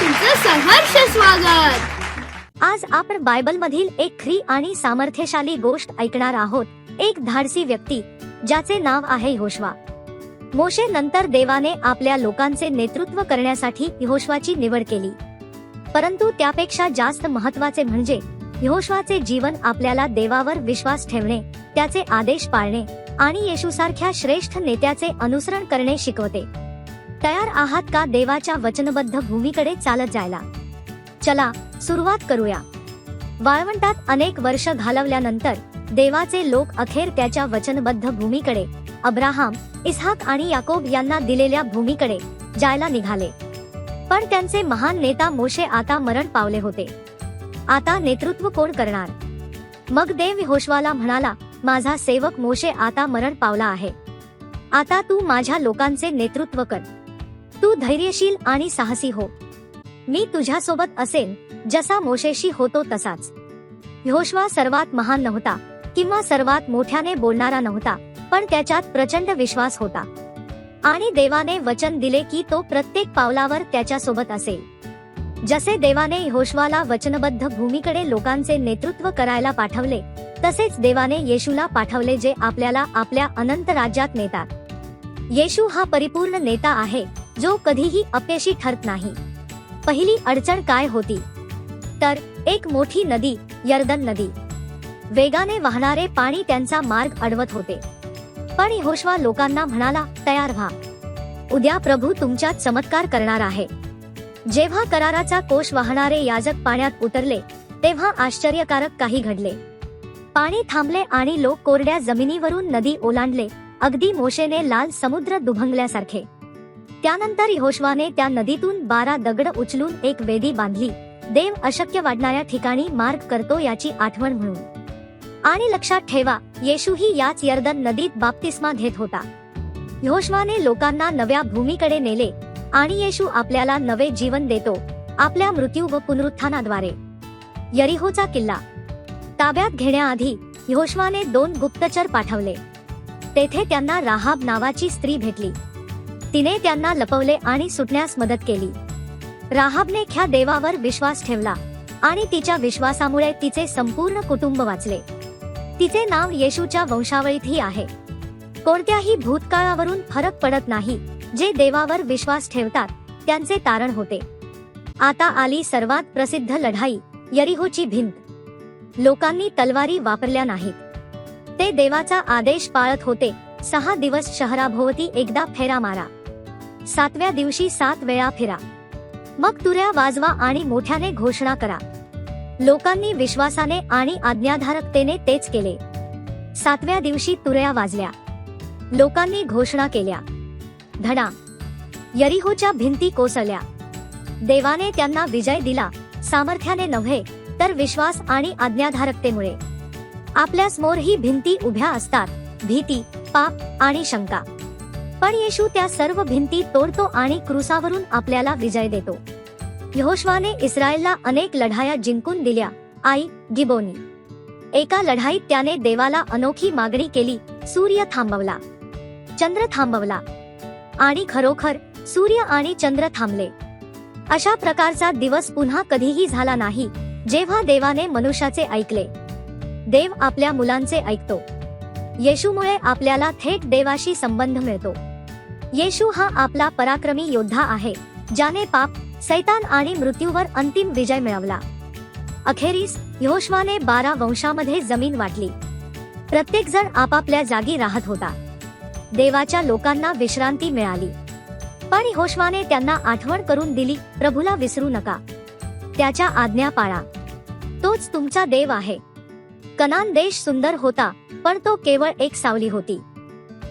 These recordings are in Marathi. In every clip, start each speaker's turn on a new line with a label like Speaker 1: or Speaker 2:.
Speaker 1: तुमचं सहर्ष स्वागत.
Speaker 2: आज आपण बायबल मधील एक खरी आणि सामर्थ्यशाली गोष्ट ऐकणार आहोत. एक धाडसी व्यक्ती ज्याचे नाव आहे यहोशवा. मोशे नंतर देवाने आपल्या लोकांचे नेतृत्व करण्यासाठी यहोशवाची निवड केली. परंतु त्यापेक्षा जास्त महत्त्वाचे म्हणजे यहोशवाचे जीवन आपल्याला देवावर विश्वास ठेवणे त्याचे आदेश पाळणे आणि येशूसारख्या श्रेष्ठ नेत्याचे अनुसरण करणे शिकवते. तयार आहात का देवाच्या वचनबद्ध भूमीकडे चालत जायला? चला सुरुवात करूया. वाळवंटात अनेक वर्ष घालवल्यानंतर देवाचे लोक अखेर त्याच्या वचनबद्ध भूमीकडे अब्राहम इस्हाक आणि याकोब यांना दिलेल्या भूमीकडे जायला निघाले. पण त्यांचे महान नेता मोशे आता मरण पावले होते. आता नेतृत्व कोण करणार? मग देव होशवाला म्हणाला माझा सेवक मोशे आता मरण पावला आहे. आता तू माझ्या लोकांचे नेतृत्व कर. तू धैर्यशील आणि साहसी हो. मी तुझ्यासोबत असेन जसा मोशेशी होतो तसाच. योशवा सर्वात महान नव्हता किंवा सर्वात मोठ्याने बोलणारा नव्हता पण त्याच्यात प्रचंड विश्वास होता. आणि देवाने वचन दिले की तो प्रत्येक पावलावर त्याच्यासोबत असेल. जसे देवाने होशवाला वचनबद्ध भूमीकडे लोकांचे नेतृत्व करायला पाठवले तसेच देवाने येशूला पाठवले जे आपल्याला आपल्या अनंत राज्यात नेतात. येशू हा परिपूर्ण नेता आहे जो कधीही अपयशी ठरत नाही. पहिली अडचण काय होती? तर एक मोठी नदी यर्दन नदी. वेगाने वाहणारे पाणी त्यांचा मार्ग अडवत होते. पण यहोशवा लोकांना म्हणाला तयार व्हा. उद्या प्रभू तुमच्यात चमत्कार करणार आहे. जेव्हा कराराचा कोश वाहणारे याजक पाण्यात उतरले तेव्हा आश्चर्यकारक काही घडले. पाणी थांबले आणि लोक कोरड्या जमिनीवरून नदी ओलांडले अगदी मोशेने लाल समुद्र दुभंगल्यासारखे. त्यानंतर यहोशवाने त्या नदीतून बारा दगड उचलून एक वेदी बांधली. देव अशक्य वाढणाऱ्या ठिकाणी मार्ग करतो याची आठवण म्हणून. आणि लक्षात ठेवा येशूही याच यर्दन नदीत बाप्तिस्मा घेत होता. यहोशवाने लोकांना नव्या भूमीकडे नेले आणि येशू आपल्याला नवे जीवन देतो आपल्या मृत्यू व पुनरुत्थानाद्वारे. यरिहोचा किल्ला. ताब्यात घेण्याआधी यहोशवाने दोन गुप्तचर पाठवले. तेथे त्यांना राहाब नावाची स्त्री भेटली. तिने त्यांना लपवले आणि सुटण्यास मदत केली. राहाबने ख्या देवावर विश्वास ठेवला आणि तिच्या विश्वासामुळे तिचे संपूर्ण कुटुंब वाचले. तिचे नाव येशूच्या वंशावळीतही आहे. कोणत्याही भूतकाळावरून फरक पडत नाही जे देवावर विश्वास ठेवतात त्यांचे तारण होते. आता आली सर्वात प्रसिद्ध लढाई यरिहोची भिंत. लोकांनी तलवारी वापरल्या नाहीत. ते देवाचा आदेश पाळत होते सहा दिवस शहराभोवती एकदा फेरा मारा. सातव्या दिवशी सात वेळा फिरा. मग तुऱ्या वाजवा आणि मोठ्याने घोषणा करा. लोकांनी विश्वासाने आणि आज्ञाधारकतेने तेच केले. सातव्या दिवशी तुऱ्या वाजल्या. लोकांनी घोषणा केल्या. धडा. यरिहोच्या भिंती कोसळल्या. देवाने त्यांना विजय दिला. सामर्थ्याने नव्हे तर विश्वास आणि आज्ञाधारकतेमुळे. आपल्यासमोर ही भिंती उभ्या असतात. भीती पाप आणि शंका. पण येशू त्या सर्व भिंती तोडतो आणि क्रुसावरून आपल्याला विजय देतो. यहोशवाने इस्रायलला अनेक लढाया जिंकून दिल्या. आई गिबोनी. एका लढाईत त्याने देवाला अनोखी मागणी केली सूर्य थांबवला. चंद्र थांबवला. आणि खरोखर सूर्य आणि चंद्र थांबले. अशा प्रकारचा दिवस पुन्हा कधीही झाला नाही जेव्हा देवाने मनुष्याचे ऐकले. देव आपल्या मुलांचे ऐकतो. येशूमुळे आपल्याला थेट देवाशी संबंध मिळतो. येशू हा आपला पराक्रमी योद्धा आहे ज्याने पाप सैतान आणि मृत्यूवर अंतिम विजय मिळवला. अखेरीस यहोशवाने बारा वंशामध्ये जमीन वाटली. प्रत्येक जण आपापल्या जागी राहत होता. देवाच्या लोकांना विश्रांती मिळाली. पण यहोशवाने त्यांना आठवण करून दिली प्रभूला विसरू नका. त्याच्या आज्ञा पाळा. तोच तुमचा देव आहे. कनान देश सुंदर होता पण तो केवळ एक सावली होती.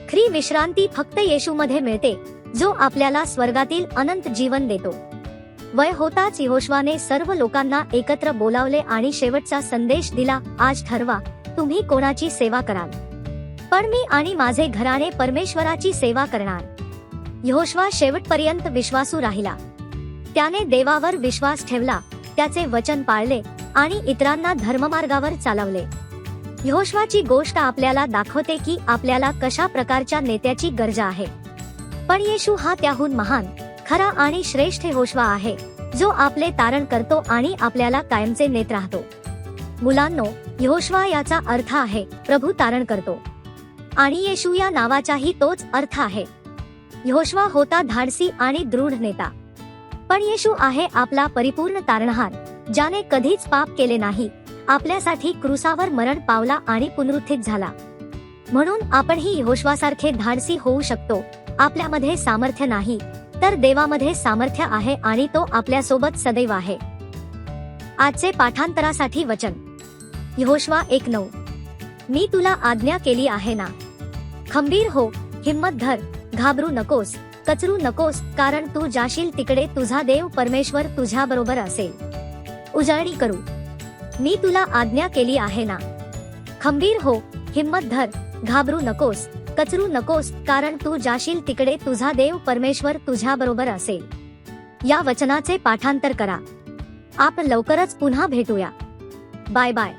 Speaker 2: ख्री विश्रांती फक्त येशूमध्ये मिळते जो आपल्याला स्वर्गातील अनंत जीवन देतो. वय होताच यहोशवाने सर्व लोकांना एकत्र बोलावले आणि शेवटचा संदेश दिला आज ठरवा तुम्ही कोणाची सेवा कराल? पण मी आणि माझे घराणे परमेश्वराची सेवा करणार. यहोशवा शेवटपर्यंत विश्वासू राहिला. त्याने देवावर विश्वास ठेवला त्याचे वचन पाळले आणि इतरांना धर्ममार्गावर चालवले. यहोशवाची गोष्ट आपल्याला दाखवते की आपल्याला कशा प्रकारच्या नेत्याची गरजा आहे. पण येशू हा त्याहून महान खरा आणि श्रेष्ठ होशवा आहे जो आपले तारण करतो आणि आपल्याला कायमचे नेत राहतो. मुलांनो यहोशवा याचा अर्थ आहे प्रभू तारण करतो. आणि येशू या नावाचाही तोच अर्थ आहे. यहोशवा होता धाडसी आणि दृढ नेता. पण येशू आहे आपला परिपूर्ण तारणहार ज्याने कधीच पाप केले नाही. आपल्यासाठी क्रुसावर मरण पावला आणि पुनरुत्थित झाला. म्हणून आपणही यहोशवासारखे धाडसी होऊ शकतो. आपल्यामध्ये सामर्थ्य नाही. तर देवामध्ये सामर्थ्य आहे आणि तो आपल्यासोबत सदैव आहे. आजचे पाठांतरासाठी वचन. यहोश्वा एक नऊ. मी तुला आज्ञा केली आहे ना? खंबीर हो हिम्मत धर घाबरू नकोस कचरू नकोस कारण तू जाशील तिकडे तुझा देव परमेश्वर तुझ्या बरोबर असेल. उजळणी करू. मी तुला आज्ञा केली आहे ना? खंबीर हो हिम्मत धर घाबरू नकोस कचरू नकोस कारण तू जाशील तिकडे तुझा देव परमेश्वर तुझ्या बरोबर असेल. या वचनाचे पाठांतर करा. आपण लवकरच पुन्हा भेटूया. Bye bye.